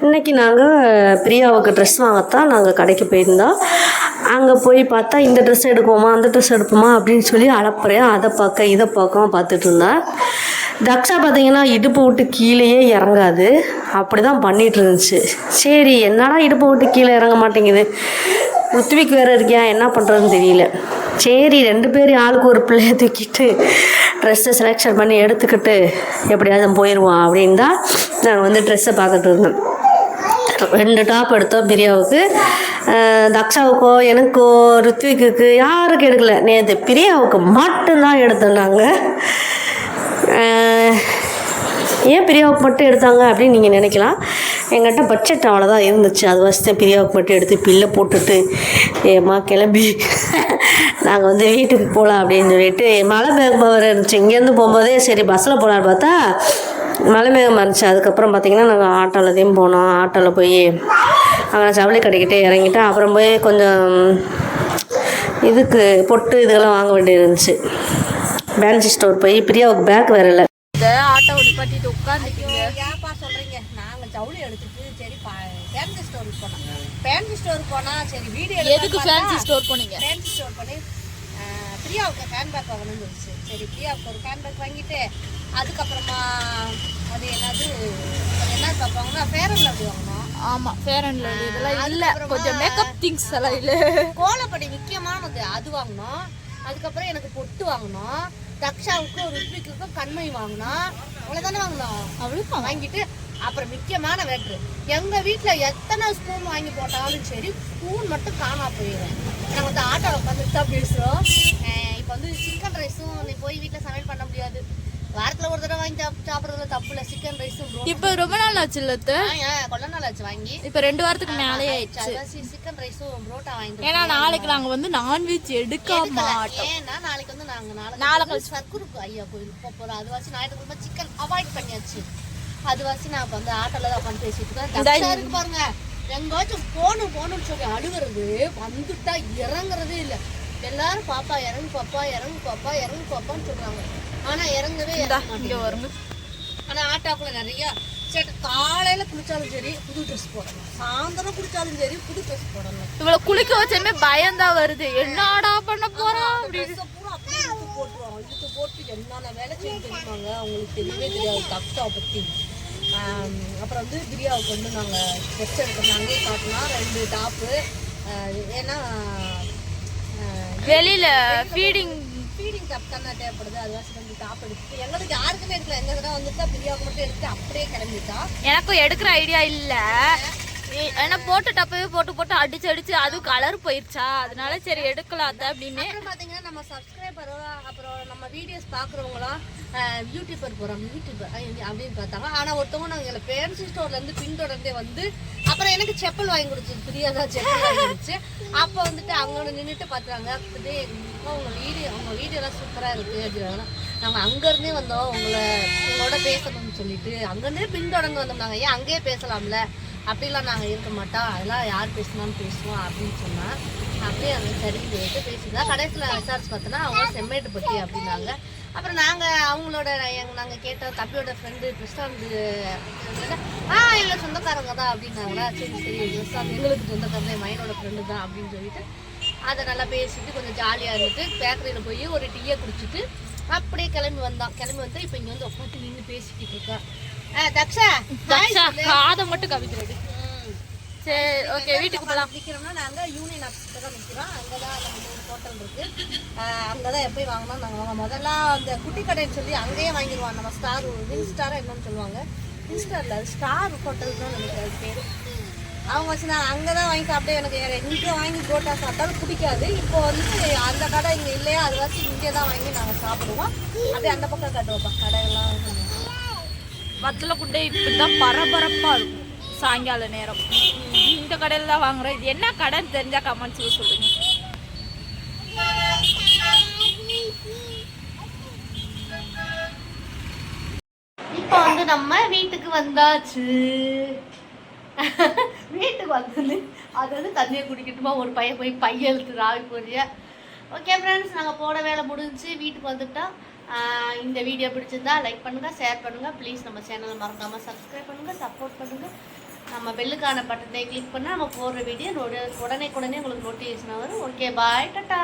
இன்னைக்கு நாங்கள் பிரியாவுக்கு ட்ரெஸ் வாங்கத்தான் நாங்கள் கடைக்கு போயிருந்தோம். அங்கே போய் பார்த்தா இந்த ட்ரெஸ் எடுப்போமா அந்த ட்ரெஸ் எடுப்போமா? அப்படின்னு சொல்லி அளப்புறையா அதை பார்க்க இதை பார்க்க பார்த்துட்டு இருந்தேன். தக்ஷா பார்த்தீங்கன்னா இடுப்பு விட்டு கீழேயே இறங்காது. அப்படி தான் பண்ணிகிட்டு இருந்துச்சு. சரி என்னடா இடுப்பு விட்டு கீழே இறங்க மாட்டேங்குது? ருத்விக் வேறு இருக்கியா? என்ன பண்ணுறதுன்னு தெரியல. சரி ரெண்டு பேரும் ஆளுக்கு ஒரு பிள்ளைய தூக்கிட்டு ட்ரெஸ்ஸை செலெக்ஷன் பண்ணி எடுத்துக்கிட்டு எப்படியாவது போயிடுவான் அப்படின்னு தான் நான் வந்து ட்ரெஸ்ஸை பார்த்துட்டு இருந்தேன் ரெண்டு டாப் எடுத்தோம் பிரியாவுக்கு. தக்ஷாவுக்கோ எனக்கோ ருத்விக்குக்கு யாருக்கு எடுக்கல. நேற்று பிரியாவுக்கு மட்டும்தான் எடுத்தோம் நாங்கள் ஏன் பிரியாவுக்கு மட்டும் எடுத்தாங்க அப்படின்னு நீங்கள் நினைக்கலாம். எங்கிட்ட பட்ஜெட் அவ்வளோதான் இருந்துச்சு. அது வசதி பிரியாவுக்கு மட்டும் எடுத்து பில்லை போட்டுட்டு ஏம்மா கிளம்பி. நாங்கள் வந்து வீட்டுக்கு போகலாம் அப்படின்னு சொல்லிட்டு மழை மேகம் வேறு இருந்துச்சு. இங்கேருந்து போகும்போதே சரி பஸ்ஸில் போகலான்னு பார்த்தா மழை மேகமாக இருந்துச்சு. அதுக்கப்புறம் பார்த்திங்கன்னா நாங்கள் ஆட்டோலதையும் போனோம். ஆட்டோவில் போய் அங்கே ஜவுளி கடைக்கிட்டே இறங்கிட்டேன். அப்புறம் போய் கொஞ்சம் இதுக்கு பொட்டு இதெல்லாம் வாங்க வேண்டியது இருந்துச்சு. பேன்சி ஸ்டோர் போய் பிரியாவுக்கு பேக் வேற இல்லை. ஆட்டோ ஆட்டோவை நிப்பாட்டிட்டு உட்காந்துட்டீங்க ஏன்ப்பா ஜவுளி எடுத்துட்டு சரி ஃபேன்சி ஸ்டோருக்கு போனோம். ஃபேன்சி ஸ்டோருக்கு போனா சரி வீடியோ எதுக்கு ஃபேன்சி ஸ்டோர் போனீங்க? ஃபேன்சி ஸ்டோர் பண்ணி பிரியாவுக்கு ஹேண்ட்பேக் வாங்கணும்னு இருந்துச்சு சரி பிரியாவுக்கு ஒரு ஹேண்ட்பேக் வாங்கிட்டு அதுக்கப்புறமா அது என்னது என்ன பார்ப்பாங்கன்னா ஃபேர் அண்ட் லவ்லி வாங்கணும். ஆமா ஃபேர் அண்ட் லவ்லி இதெல்லாம் இல்ல. கொஞ்சம் மேக்கப் திங்ஸ் எல்லாம் இல்ல. கோலப்படி முக்கியமானது அது வாங்கணும். அதுக்கப்புறம் எனக்கு பொட்டு வாங்கணும். தக்ஷாவுக்கும் ருத்விக்குக்கும் கண்மை வாங்கணும் அவ்வளோதானே வாங்கணும். அவ்வளவு வாங்கிட்டு அப்புறம் முக்கியமான வேட்ரு. எங்க வீட்ல எத்தனை ஸ்பூன் வாங்கி போட்டாலும் சரி ஸ்பூன் மட்டும் காணா போயிடும் நாங்கள் வந்து ஆட்டோவில் உட்காந்துட்டு தான் பேசுகிறோம் இப்போ வந்து சிக்கன் ரைஸும் நீ போய் வீட்டில் சமையல் பண்ண முடியாது. வாரத்தில் ஒரு தடவை வாங்கி சாப் சாப்பிட்றதுல தப்பு இல்லை. சிக்கன் ரைஸும் இப்ப ரொம்ப நாள் ஆச்சு இல்ல கொள்ள நாள் ஆச்சு வாங்கி. இப்ப ரெண்டு வாரத்துக்கு மேலே ஆயிடுச்சு. சிக்கன் ரைஸும் புரோட்டா வாங்கிட்டு ஏன்னா நாளைக்கு நாங்க வந்து நான்வெஜ் எடுக்க மாட்டோம். ஏன்னா நாளைக்கு வந்து நாங்க நாளைக்கு நாளைக்கு வந்து சர்க்குருக்கு ஐயா கோயிலுக்கு போக போறோம் அது வாசி ஞாயிற்றுக்கிழமை சிக்கன் அவாய்ட் பண்ணியாச்சு. அது வாசி நான் இப்ப வந்து ஆட்டோல தான் உட்காந்து பேசிட்டு இருக்கேன். இருக்கு பாருங்க. எங்காச்சும் போகணும் போகணும்னு சொல்லி அழுகுறது வந்துட்டா இறங்குறதே இல்ல. எல்லாரும் பாப்பா இறங்கு பாப்பா இறங்கு பாப்பா இறங்கு பாப்பான்னு சொல்றாங்க. ஆனா இறங்கவே இறங்க இங்க. வருங்க. ஆனா ஆட்டோக்குள்ள நிறைய சரி காலையில குளிச்சாலும் சரி புது ட்ரெஸ் போடணும் சாயந்தரம் குளிச்சாலும் சரி புது ட்ரெஸ் போடணும் இவ்வளவு குளிக்க வச்சமே பயம்தான் வருது. என்னடா பண்ண போறோம் அப்படின்னு. போட்டுருவாங்க. இழுத்து போட்டு என்னென்ன வேலை செய்ய தெரியுமாங்க அவங்களுக்கு தெரியவே தெரியாது. தக்ஷாவை பற்றி அப்புறம் வந்து பிரியாவுக்கு வந்து நாங்கள் ட்ரெஸ் எடுக்கணும். அங்கேயே காட்டினா ரெண்டு டாப்பு ஏன்னா வெளியில ஃபீடிங் ஃபீடிங் டாப் தானே தேவைப்படுது. அது வாசி வந்து டாப் எடுத்து எங்களுக்கு யாருக்குமே எடுக்கல. எங்க தடவை வந்துட்டு பிரியாவுக்கு மட்டும் எடுத்து அப்படியே கிளம்பிட்டா. எனக்கும் எடுக்கிற ஐடியா இல்ல. ஏன்னா போட்டு டப்பவே போட்டு போட்டு அடிச்சு அடிச்சு அதுவும் கலர் போயிருச்சா? அதனால சரி எடுக்கலாம் அத்தை அப்படின்னு. பார்த்தீங்கன்னா நம்ம சப்ஸ்கிரைபர் அப்புறம் நம்ம வீடியோஸ் பார்க்குறவங்களாம் யூடியூபர் போகிறோம் யூடியூபர் அப்படின்னு பார்த்தாங்க. ஆனால் ஒருத்தவங்க நாங்கள் எங்களை பேரண்ட்ஸ் ஸ்டோர்லேருந்து பின்தொடர்ந்தே வந்து அப்புறம் எனக்கு செப்பல் வாங்கி கொடுத்து ஃப்ரீயாக தான் செப்பல் வாங்கி கொடுத்து. அப்போ வந்துட்டு அங்கே நின்றுட்டு பார்த்துறாங்க இதே உங்கள் வீடியோ உங்கள் வீடியோலாம் சூப்பராக இருக்குது அப்படின்னாங்க. நாங்கள் அங்கேருந்தே வந்தோம் உங்களை உங்களோட பேசணும்னு சொல்லிட்டு. அங்கேருந்தே பின்தொடர்ந்து வந்தோம் நாங்கள் ஏன் அங்கேயே பேசலாம்ல? அப்படிலாம் நாங்கள் இருக்க மாட்டோம். அதெல்லாம் யார் பேசினாலும் பேசுவோம் அப்படின்னு சொன்னா அப்படியே அவங்க சரின்னு சொல்லிட்டு பேசியிருந்தா கடைசியில் விசாரிச்சு பார்த்தோன்னா அவங்க செம்மேட்டுப்பட்டி அப்படின்னாங்க. அப்புறம் நாங்கள் அவங்களோட எங்க நாங்கள் கேட்டோம் தம்பியோட ஃப்ரெண்டு பிரசாந்த் ஆ எங்கள் சொந்தக்காரங்க தான் அப்படின்னாங்களா. சரி சரி பிரசாந்த் எங்களுக்கு சொந்தக்காரங்க என் ஃப்ரெண்டு தான் அப்படின்னு சொல்லிட்டு அதை நல்லா பேசிட்டு கொஞ்சம் ஜாலியாக இருந்துட்டு பேக்கரியில் போய் ஒரு டீயை குடிச்சிட்டு அப்படியே கிளம்பி வந்தான். கிளம்பி வந்து இப்போ இங்கே வந்து உட்காந்து நின்று பேசிக்கிட்டு இருக்கா. தக்ஷா. காதை மட்டும் கவிக்கிறது. சரி ஓகே வீட்டுக்கு போலாம். நிற்கிறோம்னா நாங்கள் யூனியன் ஆஃபீஸ்க்கு தான் நிற்கிறோம் அங்கே தான் ஒரு ஹோட்டல் இருக்கு. அங்கே தான் எப்போயும் வாங்கினா நாங்கள் வாங்க முதல்ல அந்த குட்டி கடைன்னு சொல்லி அங்கேயே வாங்கிடுவோம். நம்ம ஸ்டார் வின் ஸ்டாராக என்னன்னு சொல்லுவாங்க. வின் ஸ்டாரில் ஸ்டார் ஹோட்டல் தான் நினைக்கிறேன் பேர். அவங்க வச்சு நான் அங்கே தான் வாங்கி சாப்பிட்டேன் எனக்கு வேறு எங்கே வாங்கி புரோட்டா சாப்பிட்டாலும் பிடிக்காது இப்போ வந்து அந்த கடை இங்கே இல்லையா அது வச்சு இங்கே தான் வாங்கி நாங்கள் சாப்பிடுவோம். அப்படியே அந்த பக்கம் கட்டுவோம்ப்பா கடையெல்லாம் வத்தல குண்டை இப்படிதான் பரபரப்பா இருக்கும் சாயங்கால நேரம். இந்த கடையில் தான் வாங்குறோம். இது என்ன கடைன்னு தெரிஞ்சா கமெண்ட்ஸ் சொல்லுங்க. இப்போ வந்து நம்ம வீட்டுக்கு வந்தாச்சு. வீட்டுக்கு வந்தது. அது வந்து தண்ணியை குடிக்கட்டுமா ஒரு பையன் போய் பையெழுத்து ராவி போறிய ஓகே ஃப்ரெண்ட்ஸ் நாங்கள் போன வேலை முடிஞ்சு வீட்டுக்கு வந்துட்டோம். இந்த வீடியோ பிடிச்சிருந்தா லைக் பண்ணுங்கள் ஷேர் பண்ணுங்கள் ப்ளீஸ் நம்ம சேனலை மறக்காமல் சப்ஸ்கிரைப் பண்ணுங்கள் சப்போர்ட் பண்ணுங்கள் நம்ம பெல்லுக்கான பட்டத்தை கிளிக் பண்ணால் நம்ம போடுற வீடியோ உடனே உடனே உங்களுக்கு நோட்டிஃபிகேஷன் வரும். Okay bye ta-ta